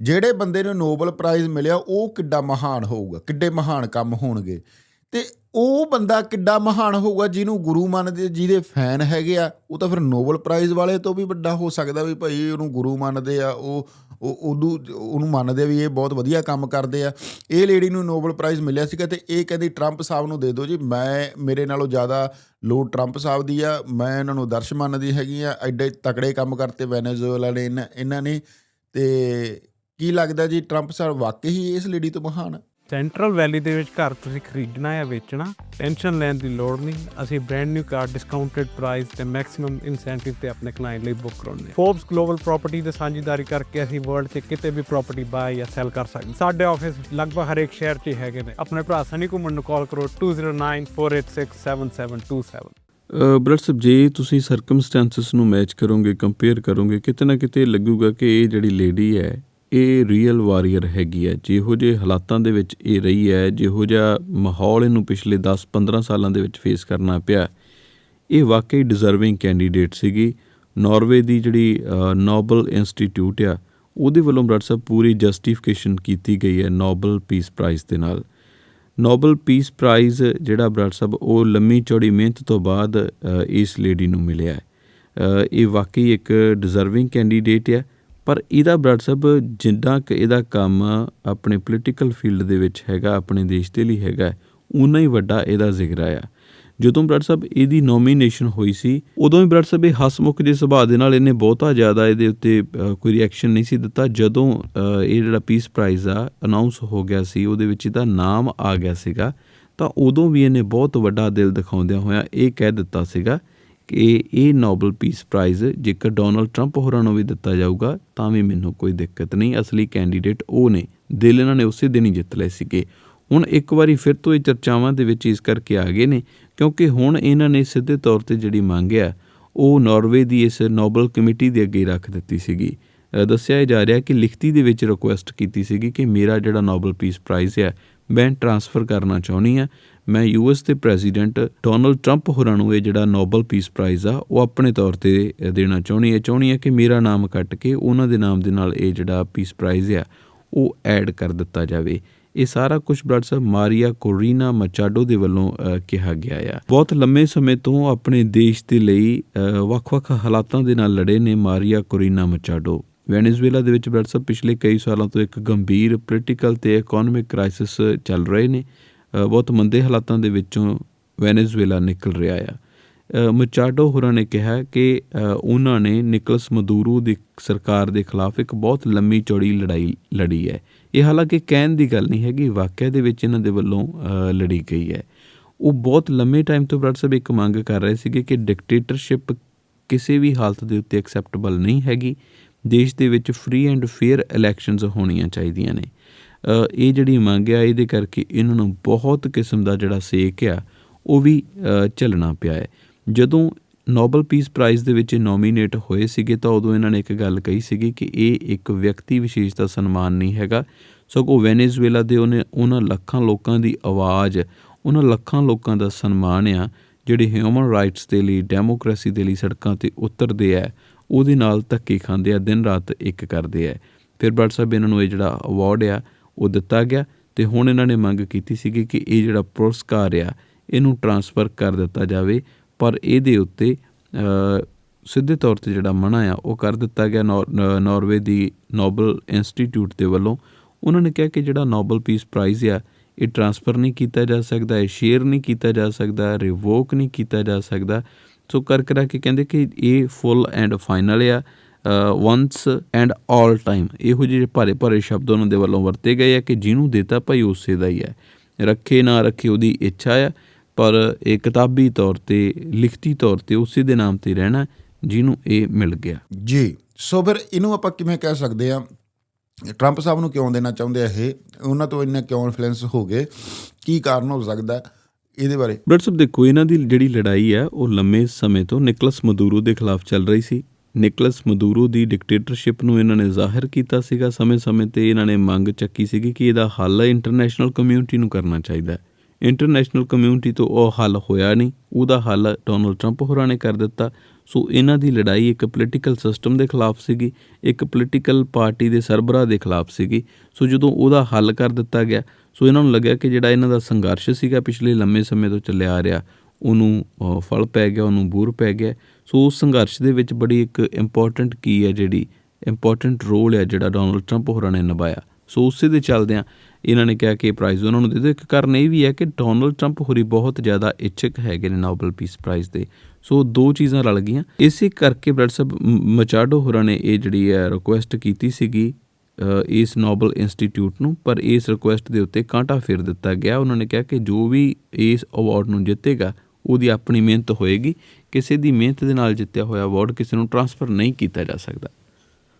ਜਿਹੜੇ ਬੰਦੇ ਨੂੰ ਨੋਬਲ ਪ੍ਰਾਈਜ਼ ਮਿਲਿਆ, ਉਹ ਕਿੱਡਾ ਮਹਾਨ ਹੋਊਗਾ, ਕਿੱਡੇ ਮਹਾਨ ਕੰਮ ਹੋਣਗੇ। ਤੇ ਉਹ ਬੰਦਾ ਕਿੱਡਾ ਮਹਾਨ ਹੋਊਗਾ ਜਿਹਨੂੰ ਗੁਰੂ ਮੰਨਦੇ, ਜਿਹਦੇ ਫੈਨ ਹੈਗੇ ਆ, ਉਹ ਤਾਂ ਫਿਰ ਨੋਬਲ ਪ੍ਰਾਈਜ਼ ਵਾਲੇ ਤੋਂ ਵੀ ਵੱਡਾ ਹੋ ਸਕਦਾ ਵੀ ਭਾਈ ਉਹਨੂੰ ਗੁਰੂ ਮੰਨਦੇ ਆ, ਉਹ ਉਹ, ਉਹਨੂੰ ਉਹਨੂੰ ਮੰਨਦੇ ਵੀ ਇਹ ਬਹੁਤ ਵਧੀਆ ਕੰਮ ਕਰਦੇ ਆ। ਇਹ ਲੇਡੀ ਨੂੰ ਨੋਬਲ ਪ੍ਰਾਈਜ਼ ਮਿਲਿਆ ਸੀਗਾ ਤੇ ਇਹ ਕਹਿੰਦੀ ਟਰੰਪ ਸਾਹਿਬ ਨੂੰ ਦੇ ਦਿਓ ਜੀ, ਮੈਂ, ਮੇਰੇ ਨਾਲੋਂ ਜ਼ਿਆਦਾ ਲੋੜ ਟਰੰਪ ਸਾਹਿਬ ਦੀ ਆ, ਮੈਂ ਇਹਨਾਂ ਨੂੰ ਦਰਸ਼ ਮੰਨਦੀ ਹੈਗੀ ਆ, ਐਡੇ ਤਕੜੇ ਕੰਮ ਕਰਤੇ ਵੈਨੇਜ਼ੁਏਲਾ ਨੇ ਇਹਨਾਂ- ਇਹਨਾਂ ਨੇ, ਤੇ ਕੀ ਲੱਗਦਾ ਜੀ ਟਰੰਪ ਸਾਹਿਬ ਵਾਕਈ ਹੀ ਇਸ ਲੇਡੀ ਤੋਂ ਮਹਾਨ ਸੈਂਟਰਲ ਵੈਲੀ ਦੇ ਵਿੱਚ ਘਰ ਤੁਸੀਂ ਖਰੀਦਣਾ ਜਾਂ ਵੇਚਣਾ ਟੈਨਸ਼ਨ ਲੈਣ ਦੀ ਲੋੜ ਨਹੀਂ। ਅਸੀਂ brand new car discounted price ਤੇ ਮੈਕਸਿਮਮ ਇਨਸੈਂਟਿਵ ਤੇ ਆਪਣੇ ਕਲਾਇੰਟ ਲਈ ਬੁੱਕ ਕਰਾਉਂਦੇ ਫੋਰਬਸ ਗਲੋਬਲ ਪ੍ਰਾਪਰਟੀ ਦੇ ਸਾਂਝੇਦਾਰੀ ਕਰਕੇ ਅਸੀਂ ਵਰਲਡ 'ਚ ਕਿਤੇ ਵੀ ਪ੍ਰਾਪਰਟੀ ਬਾਏ ਜਾਂ ਸੈਲ ਕਰ ਸਕਦੇ ਸਾਡੇ ਆਫਿਸ ਲਗਭਗ ਹਰੇਕ ਸ਼ਹਿਰ 'ਚ ਹੈਗੇ ਨੇ। ਆਪਣੇ ਭਰਾ ਸਨੀ ਘੁੰਮਣ ਨੂੰ ਕਾਲ ਕਰੋ 2094867727 ਬ੍ਰਦਰ ਸਾਹਿਬ ਜੇ ਤੁਸੀਂ ਸਰਕਮਸਟੈਂਸਸ ਨੂੰ ਮੈਚ ਕਰੋਗੇ ਕੰਪੇਅਰ ਕਰੋਗੇ ਕਿਤੇ ਨਾ ਕਿਤੇ ਲੱਗੂਗਾ ਕਿ ਇਹ ਜਿਹੜੀ ਲੇਡੀ ਹੈ ਇਹ ਰੀਅਲ ਵਾਰੀਅਰ ਹੈਗੀ ਹੈ। ਜਿਹੋ ਜਿਹੇ ਹਾਲਾਤਾਂ ਦੇ ਵਿੱਚ ਇਹ ਰਹੀ ਹੈ, ਜਿਹੋ ਜਿਹਾ ਮਾਹੌਲ ਇਹਨੂੰ ਪਿਛਲੇ 10-15 ਸਾਲਾਂ ਦੇ ਵਿੱਚ ਫੇਸ ਕਰਨਾ ਪਿਆ। ਇਹ ਵਾਕਈ ਡਿਜ਼ਰਵਿੰਗ ਕੈਂਡੀਡੇਟ ਸੀਗੀ। ਨਾਰਵੇ ਦੀ ਜਿਹੜੀ ਨੋਬਲ ਇੰਸਟੀਚਿਊਟ ਆ, ਉਹਦੇ ਵੱਲੋਂ ਬ੍ਰਦਰ ਸਾਹਿਬ ਪੂਰੀ ਜਸਟੀਫਿਕੇਸ਼ਨ ਕੀਤੀ ਗਈ ਹੈ ਨੋਬਲ ਪੀਸ ਪ੍ਰਾਈਜ਼ ਦੇ ਨਾਲ। ਨੋਬਲ ਪੀਸ ਪ੍ਰਾਈਜ਼ ਜਿਹੜਾ ਬ੍ਰਦਰ ਸਾਹਿਬ, ਉਹ ਲੰਮੀ ਚੌੜੀ ਮਿਹਨਤ ਤੋਂ ਬਾਅਦ ਇਸ ਲੇਡੀ ਨੂੰ ਮਿਲਿਆ। ਹੈ ਇਹ ਵਾਕਈ ਇੱਕ ਡਿਜ਼ਰਵਿੰਗ ਕੈਂਡੀਡੇਟ ਹੈ ਪਰ ਇਹਦਾ ਬ੍ਰਦਰ ਸਾਹਿਬ ਜਿੰਨਾ ਕਿ ਇਹਦਾ ਕੰਮ ਆਪਣੇ ਪੋਲੀਟੀਕਲ ਫੀਲਡ ਦੇ ਵਿੱਚ ਹੈਗਾ, ਆਪਣੇ ਦੇਸ਼ ਦੇ ਲਈ ਹੈਗਾ ਉਨਾ ਹੀ ਵੱਡਾ ਇਹਦਾ ਜ਼ਿਕਰ ਆ ਜਦੋਂ ਬ੍ਰਦਰ ਸਾਹਿਬ ਇਹਦੀ ਨੋਮੀਨੇਸ਼ਨ ਹੋਈ ਸੀ, ਉਦੋਂ ਹੀ ਬ੍ਰਦਰ ਸਾਹਿਬ ਇਹ ਹਸਮੁਖ ਦੇ ਸੁਭਾਅ ਦੇ ਨਾਲ ਇਹਨੇ ਬਹੁਤਾ ਜ਼ਿਆਦਾ ਇਹਦੇ ਉੱਤੇ ਕੋਈ ਰਿਐਕਸ਼ਨ ਨਹੀਂ ਸੀ ਦਿੱਤਾ। ਜਦੋਂ ਇਹ ਜਿਹੜਾ ਪੀਸ ਪ੍ਰਾਈਜ਼ ਆ ਅਨਾਉਂਸ ਹੋ ਗਿਆ ਸੀ, ਉਹਦੇ ਵਿੱਚ ਇਹਦਾ ਨਾਮ ਆ ਗਿਆ ਸੀਗਾ, ਤਾਂ ਉਦੋਂ ਵੀ ਇਹਨੇ ਬਹੁਤ ਵੱਡਾ ਦਿਲ ਦਿਖਾਉਂਦਿਆਂ ਹੋਇਆਂ ਇਹ ਕਹਿ ਦਿੱਤਾ ਸੀਗਾ ਕਿ ਇਹ ਨੋਬਲ ਪੀਸ ਪ੍ਰਾਈਜ਼ ਜੇਕਰ ਡੋਨਲਡ ਟਰੰਪ ਹੋਰਾਂ ਨੂੰ ਵੀ ਦਿੱਤਾ ਜਾਊਗਾ, ਤਾਂ ਵੀ ਮੈਨੂੰ ਕੋਈ ਦਿੱਕਤ ਨਹੀਂ। ਅਸਲੀ ਕੈਂਡੀਡੇਟ ਉਹ ਨੇ, ਦਿਲ ਇਹਨਾਂ ਨੇ ਉਸੇ ਦਿਨ ਹੀ ਜਿੱਤ ਲਏ ਸੀਗੇ। ਹੁਣ ਇੱਕ ਵਾਰੀ ਫਿਰ ਤੋਂ ਇਹ ਚਰਚਾਵਾਂ ਦੇ ਵਿੱਚ ਇਸ ਕਰਕੇ ਆ ਗਏ ਨੇ, ਕਿਉਂਕਿ ਹੁਣ ਇਹਨਾਂ ਨੇ ਸਿੱਧੇ ਤੌਰ ਤੇ ਜਿਹੜੀ ਮੰਗ ਆ ਉਹ ਨਾਰਵੇ ਦੀ ਇਸ ਨੋਬਲ ਕਮੇਟੀ ਦੇ ਅੱਗੇ ਰੱਖ ਦਿੱਤੀ ਸੀਗੀ। ਦੱਸਿਆ ਜਾ ਰਿਹਾ ਕਿ ਲਿਖਤੀ ਦੇ ਵਿੱਚ ਰਿਕੁਐਸਟ ਕੀਤੀ ਸੀਗੀ ਕਿ ਮੇਰਾ ਜਿਹੜਾ ਨੋਬਲ ਪੀਸ ਪ੍ਰਾਈਜ਼ ਆ, ਮੈਂ ਟ੍ਰਾਂਸਫਰ ਕਰਨਾ ਚਾਹੁੰਦੀ ਆ ਮੈਂ ਯੂਐਸ ਦੇ ਪ੍ਰੈਜ਼ੀਡੈਂਟ ਡੋਨਲਡ ਟਰੰਪ ਹੋਰਾਂ ਨੂੰ ਇਹ ਜਿਹੜਾ ਨੋਬਲ ਪੀਸ ਪ੍ਰਾਈਜ਼ ਆ, ਉਹ ਆਪਣੇ ਤੌਰ ਤੇ ਦੇਣਾ ਚਾਹੁੰਦੀ ਹੈ। ਚਾਹੁੰਦੀ ਹੈ ਕਿ ਮੇਰਾ ਨਾਮ ਕੱਟ ਕੇ ਉਹਨਾਂ ਦੇ ਨਾਮ ਦੇ ਨਾਲ ਇਹ ਜਿਹੜਾ ਪੀਸ ਪ੍ਰਾਈਜ਼ ਆ, ਉਹ ਐਡ ਕਰ ਦਿੱਤਾ ਜਾਵੇ। ਇਹ ਸਾਰਾ ਕੁਝ ਬ੍ਰਡ ਸਾਹਿਬ ਮਾਰੀਆ ਕੋਰੀਨਾ ਮਚਾਡੋ ਦੇ ਵੱਲੋਂ ਕਿਹਾ ਗਿਆ ਆ। ਬਹੁਤ ਲੰਮੇ ਸਮੇਂ ਤੋਂ ਆਪਣੇ ਦੇਸ਼ ਦੇ ਲਈ ਵੱਖ-ਵੱਖ ਹਾਲਾਤਾਂ ਦੇ ਨਾਲ ਲੜੇ ਨੇ ਮਾਰੀਆ ਕੋਰੀਨਾ ਮਚਾਡੋ। ਵੈਨੇਜ਼ੁਏਲਾ ਦੇ ਵਿੱਚ ਬ੍ਰਡ ਸਾਹਿਬ ਪਿਛਲੇ ਕਈ ਸਾਲਾਂ ਤੋਂ ਇੱਕ ਗੰਭੀਰ, ਪੋਲੀਟੀਕਲ ਤੇ ਇਕਨੋਮਿਕ ਕ੍ਰਾਈਸਿਸ ਚੱਲ ਰਹੇ ਨੇ। ਬਹੁਤ ਮੰਦੇ ਹਾਲਾਤਾਂ ਦੇ ਵਿੱਚੋਂ ਵੈਨੇਜ਼ੁਏਲਾ ਨਿਕਲ ਰਿਹਾ ਆ। ਮਚਾਡੋ ਹੋਰਾਂ ਨੇ ਕਿਹਾ ਕਿ ਉਹਨਾਂ ਨੇ ਨਿਕਲਸ ਮਦੂਰੂ ਦੀ ਸਰਕਾਰ ਦੇ ਖਿਲਾਫ ਇੱਕ ਬਹੁਤ ਲੰਮੀ ਚੌੜੀ ਲੜਾਈ ਲੜੀ ਹੈ। ਇਹ ਹਾਲਾਂਕਿ ਕਹਿਣ ਦੀ ਗੱਲ ਨਹੀਂ ਹੈਗੀ, ਵਾਕਿਆ ਦੇ ਵਿੱਚ ਇਹਨਾਂ ਦੇ ਵੱਲੋਂ ਲੜੀ ਗਈ ਹੈ। ਉਹ ਬਹੁਤ ਲੰਮੇ ਟਾਈਮ ਤੋਂ ਬ੍ਰਡ ਸਾਹਿਬ ਇੱਕ ਮੰਗ ਕਰ ਰਹੇ ਸੀਗੇ ਕਿ ਡਿਕਟੇਟਰਸ਼ਿਪ ਕਿਸੇ ਵੀ ਹਾਲਤ ਦੇ ਉੱਤੇ ਐਕਸੈਪਟੇਬਲ ਨਹੀਂ ਹੈਗੀ। ਦੇਸ਼ ਦੇ ਵਿੱਚ ਫ੍ਰੀ ਐਂਡ ਫੇਅਰ ਇਲੈਕਸ਼ਨਸ ਹੋਣੀਆਂ ਚਾਹੀਦੀਆਂ ਨੇ। ਇਹ ਜਿਹੜੀ ਮੰਗ ਆ ਇਹਦੇ ਕਰਕੇ ਇਹਨਾਂ ਨੂੰ ਬਹੁਤ ਕਿਸਮ ਦਾ ਜਿਹੜਾ ਸੇਕ ਆ ਉਹ ਵੀ ਅ, ਝੱਲਣਾ ਪਿਆ ਹੈ। ਜਦੋਂ ਨੋਬਲ ਪੀਸ ਪ੍ਰਾਈਜ਼ ਦੇ ਵਿੱਚ ਨੋਮੀਨੇਟ ਹੋਏ ਸੀਗੇ ਤਾਂ ਉਦੋਂ ਇਹਨਾਂ ਨੇ ਇੱਕ ਗੱਲ ਕਹੀ ਸੀਗੀ ਕਿ ਇਹ ਇੱਕ ਵਿਅਕਤੀ ਵਿਸ਼ੇਸ਼ ਦਾ ਸਨਮਾਨ ਨਹੀਂ ਹੈਗਾ। ਸਗੋਂ ਵੈਨੇਜ਼ੁਏਲਾ ਦੇ ਉਹਨੇ ਉਹਨਾਂ ਲੱਖਾਂ ਲੋਕਾਂ ਦੀ ਆਵਾਜ਼ ਉਹਨਾਂ ਲੱਖਾਂ ਲੋਕਾਂ ਦਾ ਸਨਮਾਨ ਆ ਜਿਹੜੇ ਹਿਊਮਨ ਰਾਈਟਸ ਦੇ ਲਈ ਡੈਮੋਕ੍ਰੇਸੀ ਦੇ ਲਈ ਸੜਕਾਂ ਤੇ ਉਤਰਦੇ ਆ ਉਹਦੇ ਨਾਲ ਧੱਕੇ ਖਾਂਦੇ ਆ ਦਿਨ ਰਾਤ ਇੱਕ ਕਰਦੇ ਆ। ਫਿਰ ਬਟ ਸਾਹਿਬ ਇਹਨਾਂ ਨੂੰ ਇਹ ਜਿਹੜਾ ਅਵਾਰਡ ਆ ਉਹ ਦਿੱਤਾ ਗਿਆ ਤੇ ਹੁਣ ਇਹਨਾਂ ਨੇ ਮੰਗ ਕੀਤੀ ਸੀਗੀ ਕਿ ਇਹ ਜਿਹੜਾ ਪੁਰਸਕਾਰ ਆ, ਇਹਨੂੰ ਟਰਾਂਸਫਰ ਕਰ ਦਿੱਤਾ ਜਾਵੇ, ਪਰ ਇਹਦੇ ਉੱਤੇ ਸਿੱਧੇ ਤੌਰ ਤੇ ਜਿਹੜਾ ਮਨਾ ਆ, ਉਹ ਕਰ ਦਿੱਤਾ ਗਿਆ ਨੌਰ- ਨ- ਨਾਰਵੇ ਦੀ ਨੋਬਲ ਇੰਸਟੀਚਿਊਟ ਦੇ ਵੱਲੋਂ। ਉਹਨਾਂ ਨੇ ਕਿਹਾ ਕਿ ਜਿਹੜਾ ਨੋਬਲ ਪੀਸ ਪ੍ਰਾਈਜ਼ ਆ, ਇਹ ਟਰਾਂਸਫਰ ਨਹੀਂ ਕੀਤਾ ਜਾ ਸਕਦਾ, ਇਹ ਸ਼ੇਅਰ ਨਹੀਂ ਕੀਤਾ ਜਾ ਸਕਦਾ ਰਿਵੋਕ ਨਹੀਂ ਕੀਤਾ ਜਾ ਸਕਦਾ। ਸੋ ਕਰ ਕਰਾ ਕੇ ਕਹਿੰਦੇ ਕਿ ਇਹ ਫੁੱਲ ਐਂਡ ਫਾਈਨਲ ਆ ਵਨਸ ਐਂਡ ਆਲ ਟਾਈਮ ਇਹੋ ਜਿਹੇ ਭਾਰੇ ਭਾਰੇ ਸ਼ਬਦ ਉਹਨਾਂ ਦੇ ਵੱਲੋਂ ਵਰਤੇ ਗਏ ਆ ਕਿ ਜਿਹਨੂੰ ਦਿੱਤਾ ਭਾਈ ਉਸੇ ਦਾ ਹੀ ਹੈ। ਰੱਖੇ ਨਾ ਰੱਖੇ ਉਹਦੀ ਇੱਛਾ ਆ ਪਰ ਇਹ ਕਿਤਾਬੀ ਤੌਰ ਤੇ ਲਿਖਤੀ ਤੌਰ ਤੇ ਉਸੇ ਦੇ ਨਾਮ ਤੇ ਰਹਿਣਾ ਜਿਹਨੂੰ ਇਹ ਮਿਲ ਗਿਆ। ਜੀ ਸੋ ਫਿਰ ਇਹਨੂੰ ਆਪਾਂ ਕਿਵੇਂ ਕਹਿ ਸਕਦੇ ਆ? ਟਰੰਪ ਸਾਹਿਬ ਨੂੰ ਕਿਉਂ ਦੇਣਾ ਚਾਹੁੰਦੇ ਆ ਇਹ? ਉਹਨਾਂ ਤੋਂ ਇੰਨੇ ਕਿਉਂ ਇਨਫਲੂਐਂਸ ਹੋ ਗਏ? ਕੀ ਕਾਰਨ ਹੋ ਸਕਦਾ ਇਹਦੇ ਬਾਰੇ? ਬ੍ਰਦਰ ਸਾਹਿਬ ਦੇਖੋ ਇਹਨਾਂ ਦੀ ਜਿਹੜੀ ਲੜਾਈ ਹੈ ਉਹ ਲੰਮੇ ਸਮੇਂ ਤੋਂ ਨਿਕਲਸ ਮਦੂਰੋ ਦੇ ਖਿਲਾਫ ਚੱਲ ਰਹੀ ਸੀ। ਨਿਕਲਸ ਮਦੂਰੋ ਦੀ ਡਿਕਟੇਟਰਸ਼ਿਪ ਨੂੰ ਇਹਨਾਂ ਨੇ ਜ਼ਾਹਿਰ ਕੀਤਾ ਸੀਗਾ, ਸਮੇਂ-ਸਮੇਂ ਤੇ ਇਹਨਾਂ ਨੇ ਮੰਗ ਚੱਕੀ ਸੀਗੀ ਕਿ ਇਹਦਾ ਹੱਲ ਇੰਟਰਨੈਸ਼ਨਲ ਕਮਿਊਨਿਟੀ ਨੂੰ ਕਰਨਾ ਚਾਹੀਦਾ ਹੈ। ਇੰਟਰਨੈਸ਼ਨਲ ਕਮਿਊਨਿਟੀ ਤੋਂ ਉਹ ਹੱਲ ਹੋਇਆ ਨਹੀਂ। ਉਹਦਾ ਹੱਲ ਡੋਨਲਡ ਟਰੰਪ ਹੋਰਾਂ ਨੇ ਕਰ ਦਿੱਤਾ। ਸੋ ਇਹਨਾਂ ਦੀ ਲੜਾਈ ਇੱਕ ਪੋਲੀਟੀਕਲ ਸਿਸਟਮ ਦੇ ਖਿਲਾਫ ਸੀਗੀ, ਇੱਕ ਪੋਲੀਟੀਕਲ ਪਾਰਟੀ ਦੇ ਸਰਬਰਾਹ ਦੇ ਖਿਲਾਫ ਸੀਗੀ। ਸੋ ਜਦੋਂ ਉਹਦਾ ਹੱਲ ਕਰ ਦਿੱਤਾ ਗਿਆ, ਸੋ ਇਹਨਾਂ ਨੂੰ ਲੱਗਿਆ ਕਿ ਜਿਹੜਾ ਇਹਨਾਂ ਦਾ ਸੰਘਰਸ਼ ਸੀਗਾ ਪਿਛਲੇ ਲੰਮੇ ਸਮੇਂ ਤੋਂ ਚੱਲਿਆ ਆ ਰਿਹਾ ਉਹਨੂੰ ਫਲ ਪੈ ਗਿਆ, ਉਹਨੂੰ ਬੂਰ ਪੈ ਗਿਆ। ਸੋ ਉਸ ਸੰਘਰਸ਼ ਦੇ ਵਿੱਚ ਬੜੀ ਇੱਕ ਇੰਪੋਰਟੈਂਟ ਕੀ ਹੈ ਜਿਹੜੀ ਇੰਪੋਰਟੈਂਟ ਰੋਲ ਹੈ ਜਿਹੜਾ ਡੋਨਲਡ ਟਰੰਪ ਹੋਰਾਂ ਨੇ ਨਿਭਾਇਆ। ਸੋ ਉਸੇ ਦੇ ਚੱਲਦਿਆਂ ਇਹਨਾਂ ਨੇ ਕਿਹਾ ਕਿ ਇਹ ਪ੍ਰਾਈਜ਼ ਉਹਨਾਂ ਨੂੰ ਦੇ ਦਿਓ। ਇੱਕ ਕਾਰਨ ਇਹ ਵੀ ਹੈ ਕਿ ਡੋਨਲਡ ਟਰੰਪ ਹੋਰੀ ਬਹੁਤ ਜ਼ਿਆਦਾ ਇੱਛਕ ਹੈਗੇ ਨੇ ਨੋਬਲ ਪੀਸ ਪ੍ਰਾਈਜ਼ ਦੇ। ਸੋ ਦੋ ਚੀਜ਼ਾਂ ਰਲ ਗਈਆਂ। ਇਸੇ ਕਰਕੇ ਬ੍ਰੈਡ ਸਾਹਿਬ ਮਚਾਡੋ ਹੋਰਾਂ ਨੇ ਇਹ ਜਿਹੜੀ ਹੈ ਰਿਕੁਐਸਟ ਕੀਤੀ ਸੀਗੀ ਇਸ ਨੋਬਲ ਇੰਸਟੀਚਿਊਟ ਨੂੰ, ਪਰ ਇਸ ਰਿਕੁਐਸਟ ਦੇ ਉੱਤੇ ਕਾਂਟਾ ਫੇਰ ਦਿੱਤਾ ਗਿਆ। ਉਹਨਾਂ ਨੇ ਕਿਹਾ ਕਿ ਜੋ ਵੀ ਇਸ ਅਵਾਰਡ ਨੂੰ ਜਿੱਤੇਗਾ ਉਹਦੀ ਆਪਣੀ ਮਿਹਨਤ ਹੋਏਗੀ, ਕਿਸੇ ਦੀ ਮਿਹਨਤ ਦੇ ਨਾਲ ਜਿੱਤਿਆ ਹੋਇਆ ਅਵਾਰਡ ਕਿਸੇ ਨੂੰ ਟ੍ਰਾਂਸਫਰ ਨਹੀਂ ਕੀਤਾ ਜਾ ਸਕਦਾ।